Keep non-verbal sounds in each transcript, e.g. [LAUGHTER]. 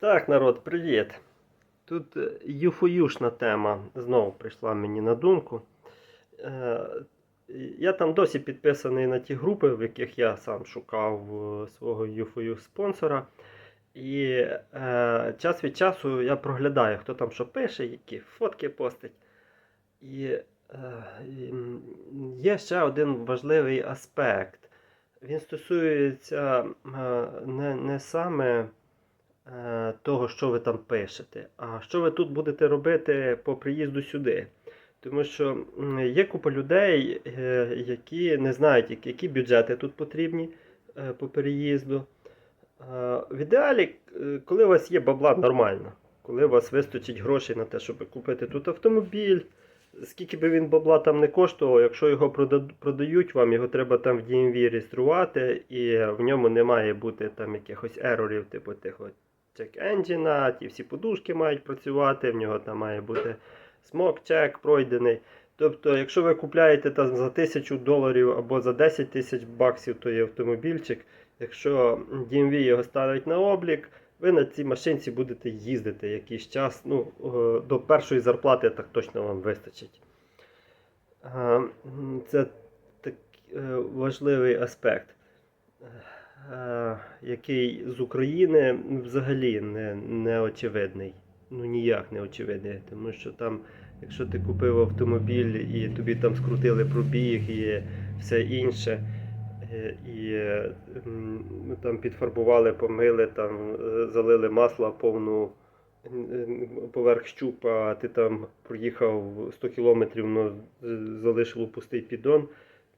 Так, народ, привіт. Тут е, юфоюшна тема знову прийшла мені на думку. Е, Я там досі підписаний на ті групи, в яких я сам шукав е, свого юфою спонсора. І е, час від часу я проглядаю, хто там що пише, які фотки постить. І, е, є ще один важливий аспект. Він стосується е, не, не саме того, що ви там пишете, а що ви тут будете робити по приїзду сюди. Тому що є купа людей, е, які не знають, які- бюджети тут потрібні е, по переїзду. Е, В ідеалі, е, коли у вас є бабла нормально, коли у вас вистачить грошей на те, щоб купити тут автомобіль, скільки би він бабла там не коштував, якщо його продають вам, його треба там в DMV реєструвати, і в ньому не має бути там якихось ерорів, типу тих check engine, ті всі подушки мають працювати, в нього там має бути смок чек пройдений. Тобто, якщо ви купляєте там за 1000 доларів або за 10 тисяч баксів той автомобільчик, якщо DMV його ставить на облік, ви на цій машинці будете їздити якийсь час. Ну, е, до першої зарплати так точно вам вистачить. Е, Це так, е, важливий аспект, який з України взагалі не, не очевидний. Ну ніяк не очевидний. Тому що там, якщо ти купив автомобіль і тобі там скрутили пробіг і все інше. Е, І е, ну, там підфарбували, помили, там е, залили масла повну е, поверх щупа, а ти там проїхав 100 кілометрів, ну, залишило пустий піддон,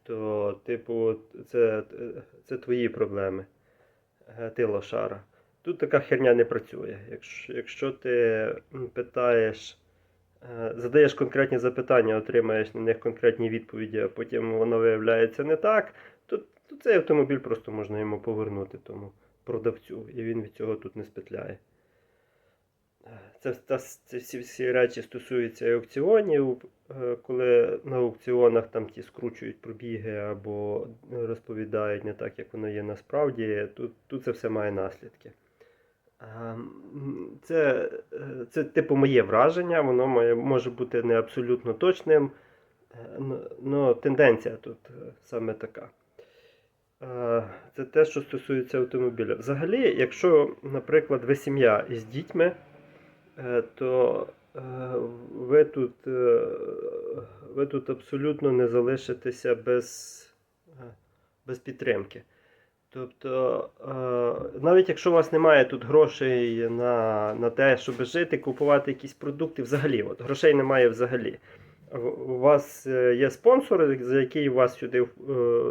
то, типу, це, це твої проблеми. Е, Ти лошара. Тут така херня не працює. Якщо, якщо ти питаєш, е, задаєш конкретні запитання, отримаєш на них конкретні відповіді, а потім воно виявляється не так, то, то цей автомобіль просто можна йому повернути тому продавцю, і він від цього тут не спетляє. Це, це, це всі, всі речі стосуються і аукціонів, е, коли на аукціонах там ті скручують пробіги або розповідають не так, як воно є насправді, тут, тут це все має наслідки. Це, е, це типу моє враження, воно має, може бути не абсолютно точним, але тенденція тут е, саме така. Це те, що стосується автомобіля. Взагалі, якщо, наприклад, ви сім'я із дітьми, то е, ви тут, е, ви тут абсолютно не залишитеся без, е, без підтримки. Тобто, е, навіть якщо у вас немає тут грошей на, на те, щоб жити, купувати якісь продукти, взагалі, от, грошей немає взагалі. У вас е, є спонсор, за який вас сюди е,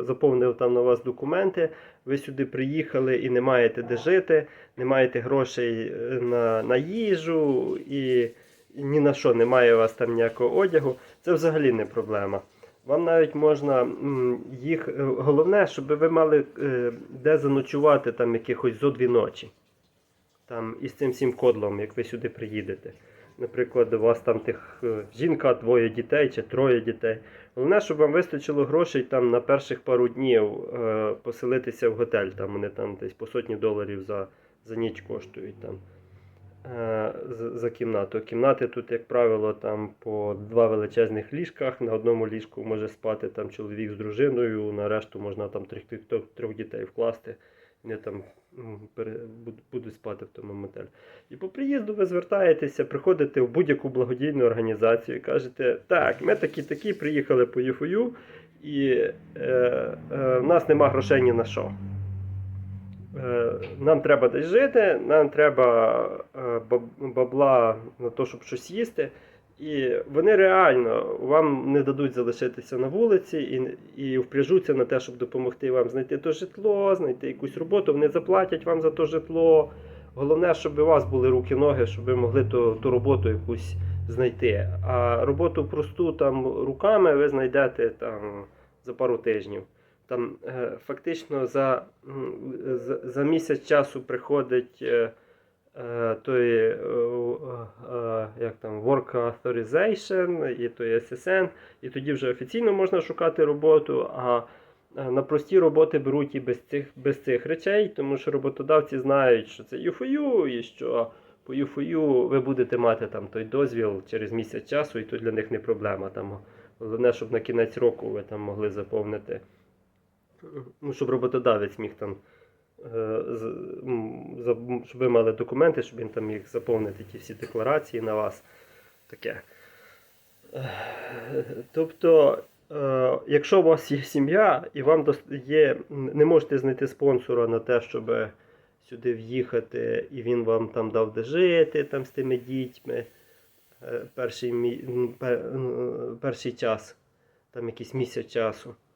заповнив там на вас документи. Ви сюди приїхали і не маєте де жити, не маєте грошей е, на, на їжу і, ні на що немає у вас там ніякого одягу. Це взагалі не проблема. Вам навіть можна їх. Головне, щоб ви мали де заночувати там якихось зо дві ночі. Там із цим всім кодлом, як ви сюди приїдете. Наприклад, у вас там тих е, жінка, двоє дітей чи троє дітей. Головне, щоб вам вистачило грошей там на перших пару днів е, поселитися в готель. Там вони там десь по сотні доларів за, за ніч коштують там. е, За, кімнату. Кімнати тут, як правило, там по два величезних ліжках. На одному ліжку може спати там чоловік з дружиною, на решту можна там трьох, трьох, трьох дітей вкласти. Вони там м, будуть спати в тому мотелі. І по приїзду ви звертаєтеся, приходите в будь-яку благодійну організацію і кажете, так, ми такі-такі приїхали по ЮФОЮ, і е, е, в нас нема грошей ні на що. Е, нам треба десь жити, нам треба е, бабла на те, щоб щось їсти. І вони реально вам не дадуть залишитися на вулиці і, і впряжуться на те, щоб допомогти вам знайти то житло, знайти якусь роботу. Вони заплатять вам за то житло. Головне, щоб у вас були руки-ноги, щоб ви могли ту, ту роботу якусь знайти. А роботу просту там руками ви знайдете там за пару тижнів. Там е, фактично за, за, за місяць часу приходить е, той е, е, як там, Work Authorization, і той SSN, і тоді вже офіційно можна шукати роботу. А е, на прості роботи беруть і без цих, без цих речей, тому що роботодавці знають, що це UFU і що по UFU ви будете мати там той дозвіл через місяць часу, і то для них не проблема. Там, головне, щоб на кінець року ви там могли заповнити, ну, щоб роботодавець міг там, е, щоб ви мали документи, щоб він там міг заповнити ті всі декларації на вас. Таке. Е, Тобто, е, якщо у вас є сім'я і вам є, не можете знайти спонсора на те, щоб сюди в'їхати, і він вам там дав де жити там, з тими дітьми е, перший, перший час, там якийсь місяць часу, е,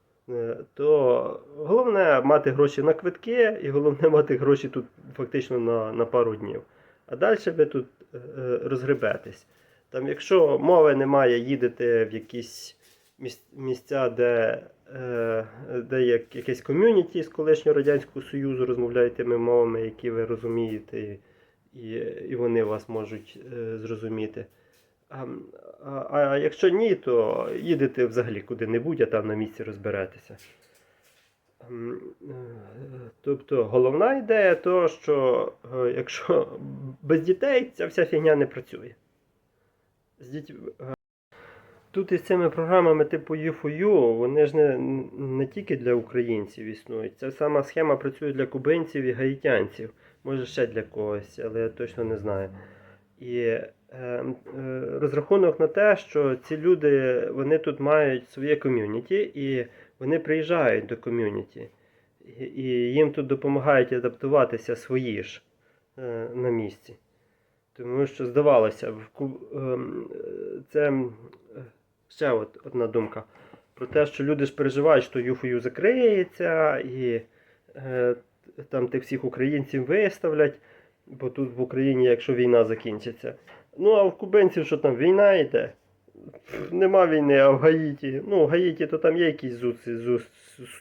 то головне мати гроші на квитки, і головне [LAUGHS] мати гроші тут фактично на, на пару днів. А далі ви тут е, е, розгребетесь. Там, якщо мови немає, їдете в якісь місця, де, е, де є якесь ком'юніті з колишнього Радянського Союзу, розмовляєте тими мовами, які ви розумієте, і, і, вони вас можуть е, зрозуміти. А, а, якщо ні, то їдете взагалі куди-небудь, а там на місці розберетеся. Ем, е, Тобто головна ідея то, що е, якщо без дітей ця вся фігня не працює. З дітьми. е, Тут із цими програмами типу U4U, вони ж не, не тільки для українців існують. Ця сама схема працює для кубинців і гаїтянців. Може ще для когось, але я точно не знаю. І розрахунок на те, що ці люди вони тут мають своє ком'юніті, і вони приїжджають до ком'юніті. І, їм тут допомагають адаптуватися свої ж е, на місці. Тому що здавалося, е, це е, ще одна думка про те, що люди ж переживають, що ЮФОЮ закриється, і е, там тих всіх українців виставлять, бо тут в Україні, якщо війна закінчиться. Ну а в кубинців, що там війна йде? Нема війни, а в Гаїті. Ну, в Гаїті то там є якісь зуці, зу,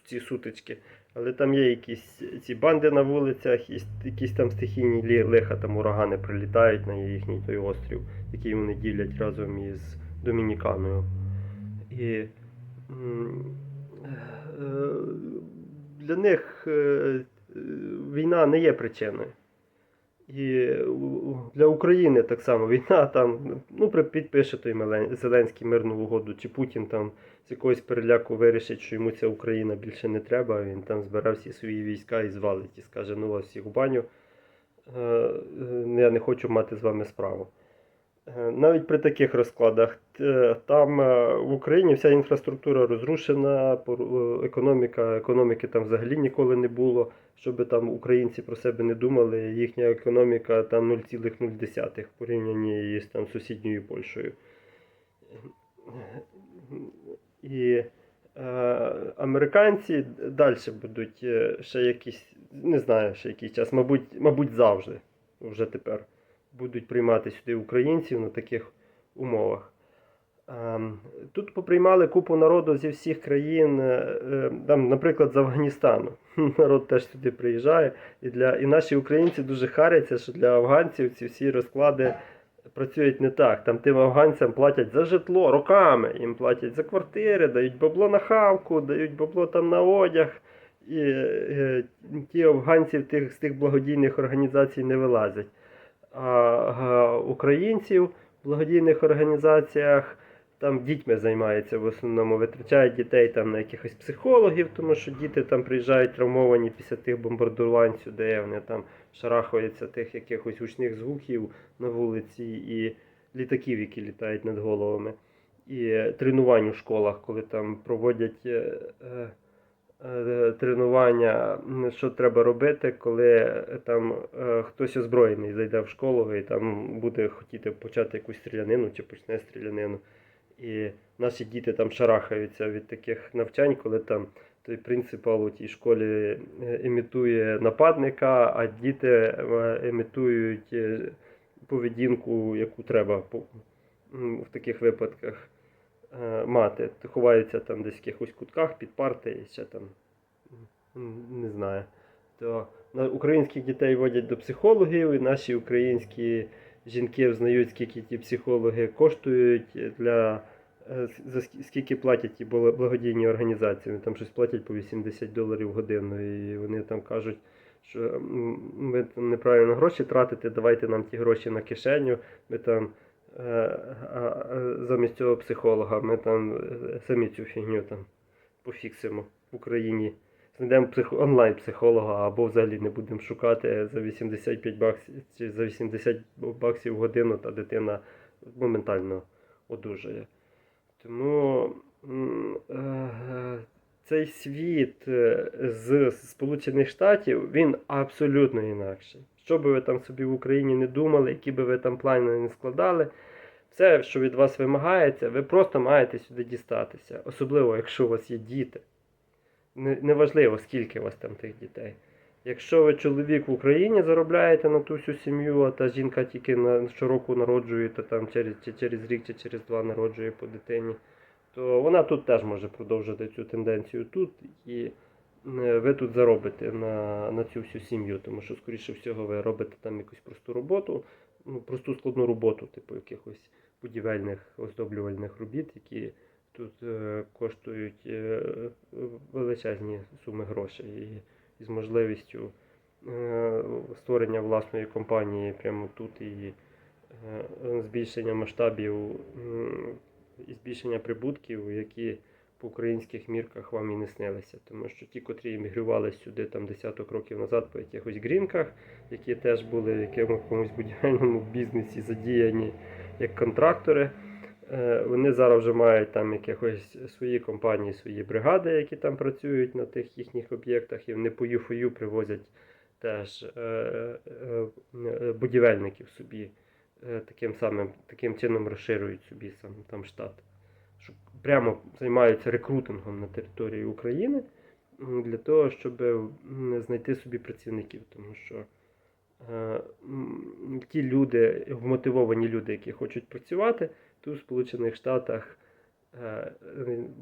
ці сутички. Але там є якісь ці банди на вулицях, і якісь там стихійні лі- лиха, там урагани прилітають на їхній той острів, який вони ділять разом із Домініканою. І е, для них е, е, війна не є причиною. І для України так само війна там, ну, підпише той Зеленський мирну угоду, чи Путін там з якогось переляку вирішить, що йому ця Україна більше не треба, він там збере всі свої війська і звалить, і скаже, ну вас всіх в баню, е, е, я не хочу мати з вами справу. Е, Навіть при таких розкладах там е, в Україні вся інфраструктура розрушена, е, економіка, економіки там взагалі ніколи не було. Щоб там українці про себе не думали, їхня економіка там 0,0 в порівнянні з там сусідньою Польщею. І е, американці далі будуть е, ще якийсь, не знаю, ще якийсь час, мабуть, мабуть, завжди вже тепер будуть приймати сюди українців на таких умовах. Ем, Тут поприймали купу народу зі всіх країн, е, е, там, наприклад, з Афганістану. [LAUGHS] Народ теж сюди приїжджає. І, для, і наші українці дуже харяться, що для афганців ці всі розклади працюють не так. Там тим афганцям платять за житло роками, їм платять за квартири, дають бабло на хавку, дають бабло там на одяг. І е, ті афганці тих, з тих благодійних організацій не вилазять. Українців в благодійних організаціях там дітьми займаються в основному, витрачають дітей там на якихось психологів, тому що діти там приїжджають травмовані після тих бомбардувань сюди, вони там шарахаються тих якихось гучних звуків на вулиці і літаків, які літають над головами. І тренувань у школах, коли там проводять е, е, тренування, що треба робити, коли е, там е, хтось озброєний зайде в школу і там буде хотіти почати якусь стрілянину чи почне стрілянину. І наші діти там шарахаються від таких навчань, коли там той принципал у тій школі е, імітує нападника, а діти е, імітують е, поведінку, яку треба в таких випадках е, мати. Ховаються там десь в якихось кутках під парти і ще там не знаю. То на українських дітей водять до психологів, і наші українські жінки взнають, скільки ті психологи коштують для е, за ск- скільки платять ті благодійні організації. Вони там щось платять по 80 доларів годину. І вони там кажуть, що м, ви там неправильно гроші тратите, давайте нам ті гроші на кишеню. Ми там е, замість цього психолога, ми там е, самі цю фігню там пофіксимо в Україні. Знайдемо псих... онлайн-психолога або взагалі не будемо шукати за 85 баксів чи за 80 баксів в годину, та дитина моментально одужає. Тому е, цей світ е, з Сполучених Штатів він абсолютно інакший. Що би ви там собі в Україні не думали, які би ви там плани не складали, все, що від вас вимагається, ви просто маєте сюди дістатися. Особливо, якщо у вас є діти. Не- Неважливо, скільки у вас там тих дітей. Якщо ви чоловік в Україні заробляєте на ту всю сім'ю, а та жінка тільки на щороку народжує, то там через, чи через рік чи через два народжує по дитині, то вона тут теж може продовжити цю тенденцію тут, і ви тут заробите на, на цю всю сім'ю, тому що, скоріше всього, ви робите там якусь просту роботу, ну, просту складну роботу, типу якихось будівельних оздоблювальних робіт, які тут е, коштують е, величезні суми грошей. І, і з можливістю е, створення власної компанії прямо тут і е, збільшення масштабів і збільшення прибутків, які по українських мірках вам і не снилися. Тому що ті, котрі емігрували сюди там десяток років назад по якихось грінках, які теж були в якомусь будівельному бізнесі задіяні як контрактори. Е, Вони зараз вже мають там якихось свої компанії, свої бригади, які там працюють на тих їхніх об'єктах, і вони по ЮФОЮ привозять теж е, е, будівельників собі. Таким самим таким чином розширюють собі сам там штат. Що прямо займаються рекрутингом на території України для того, щоб знайти собі працівників. Тому що е, ті люди, вмотивовані люди, які хочуть працювати, тут в Сполучених Штатах е,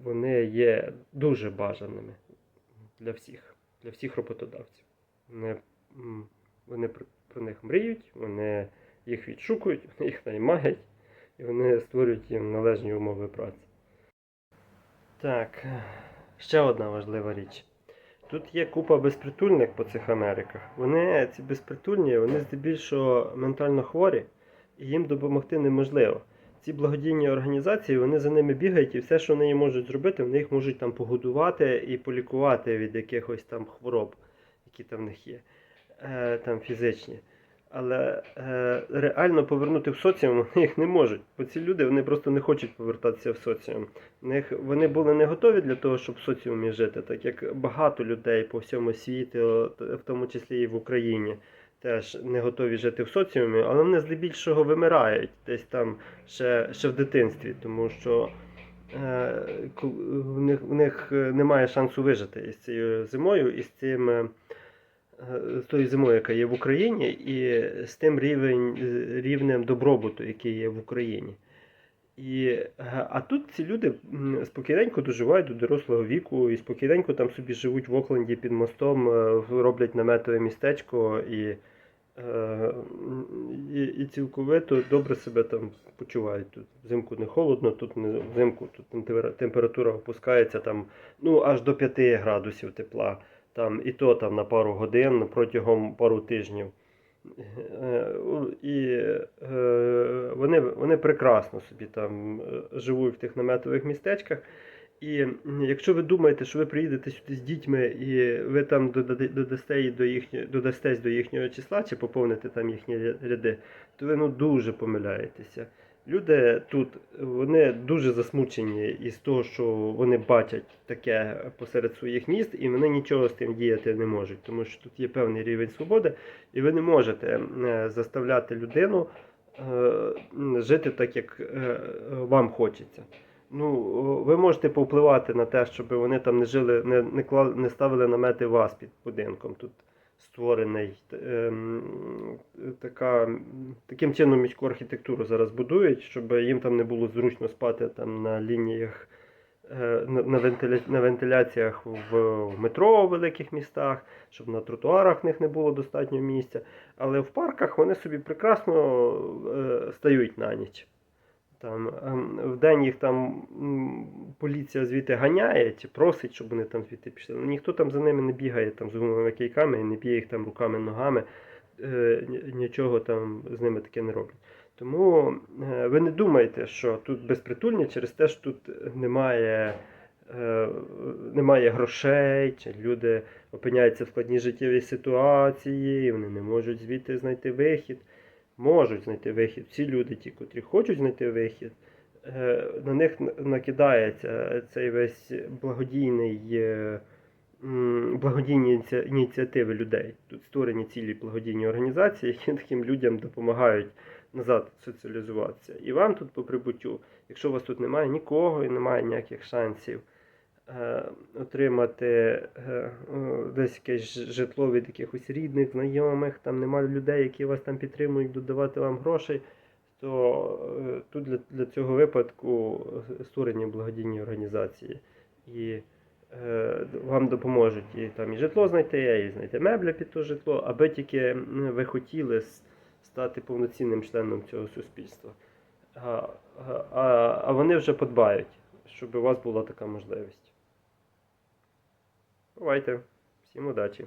вони є дуже бажаними для всіх, для всіх роботодавців. Вони, вони про, них мріють, вони їх відшукують, [LAUGHS] вони їх наймають і вони створюють їм належні умови праці. Так, ще одна важлива річ. Тут є купа безпритульних по цих Америках. Вони, ці безпритульні, вони здебільшого ментально хворі, і їм допомогти неможливо. Ці благодійні організації, вони за ними бігають, і все, що вони можуть зробити, вони їх можуть там погодувати і полікувати від якихось там хвороб, які там в них є, е, там фізичні. Але е, реально повернути в соціум вони [LAUGHS] їх не можуть. Бо ці люди вони просто не хочуть повертатися в соціум. Них, вони були не готові для того, щоб в соціумі жити, так як багато людей по всьому світі, в тому числі і в Україні, теж не готові жити в соціумі, але вони здебільшого вимирають десь там ще, ще в дитинстві, тому що е, в, них, в них е, немає шансу вижити із цією зимою, і з цим. Е, з тою зимою, яка є в Україні, і з тим рівень, е, рівнем добробуту, який є в Україні. І, а тут ці люди спокійненько доживають до дорослого віку і спокійненько там собі живуть в Окленді під мостом, е, роблять наметове містечко і, і, і цілковито добре себе там почувають. Тут взимку не холодно, тут не взимку тут температура опускається там, ну, аж до 5 градусів тепла там, і то там на пару годин протягом пару тижнів. Е, І е, вони, вони прекрасно собі там е, живуть в тих наметових містечках. І якщо ви думаєте, що ви приїдете сюди з дітьми і ви там додасте, до їхнього, додастесь до їхнього числа чи поповните там їхні ряди, то ви ну, дуже помиляєтеся. Люди тут вони дуже засмучені із того, що вони бачать таке посеред своїх міст, і вони нічого з тим діяти не можуть, тому що тут є певний рівень свободи, і ви не можете е, заставляти людину е, жити так, як е, вам хочеться. Ну, ви можете повпливати на те, щоб вони там не жили, не, не, клали, не ставили намети вас під будинком. Тут створений ем, така, таким чином міську архітектуру зараз будують, щоб їм там не було зручно спати там на лініях, е, на, вентиля, на вентиляціях в, в метро у великих містах, щоб на тротуарах в них не було достатньо місця. Але в парках вони собі прекрасно е, стають на ніч. Там, ем, вдень їх там поліція звідти ганяє чи просить, щоб вони там звідти пішли. Ну, ніхто там за ними не бігає там, з гумовими кийками і не б'є їх там руками, ногами, е, нічого там з ними таке не роблять. Тому е, ви не думайте, що тут безпритульні через те, що тут немає, е, немає грошей, чи люди опиняються в складній життєвій ситуації, вони не можуть звідти знайти вихід. Можуть знайти вихід. Всі люди, ті, котрі хочуть знайти вихід, е, на них накидається цей весь благодійний. е, Благодійні ініціативи людей. Тут створені цілі благодійні організації, які таким людям допомагають назад соціалізуватися. І вам тут по прибуттю, якщо у вас тут немає нікого і немає ніяких шансів отримати е, десь якесь житло від якихось рідних, знайомих, там немає людей, які вас там підтримують, додавати вам грошей, то е, тут для, для цього випадку е, створені благодійні організації. І е, вам допоможуть і там і житло знайти, і знайти меблі під то житло, аби тільки ви хотіли стати повноцінним членом цього суспільства. А, а, а вони вже подбають, щоб у вас була така можливість. Бувайте. Всім удачі!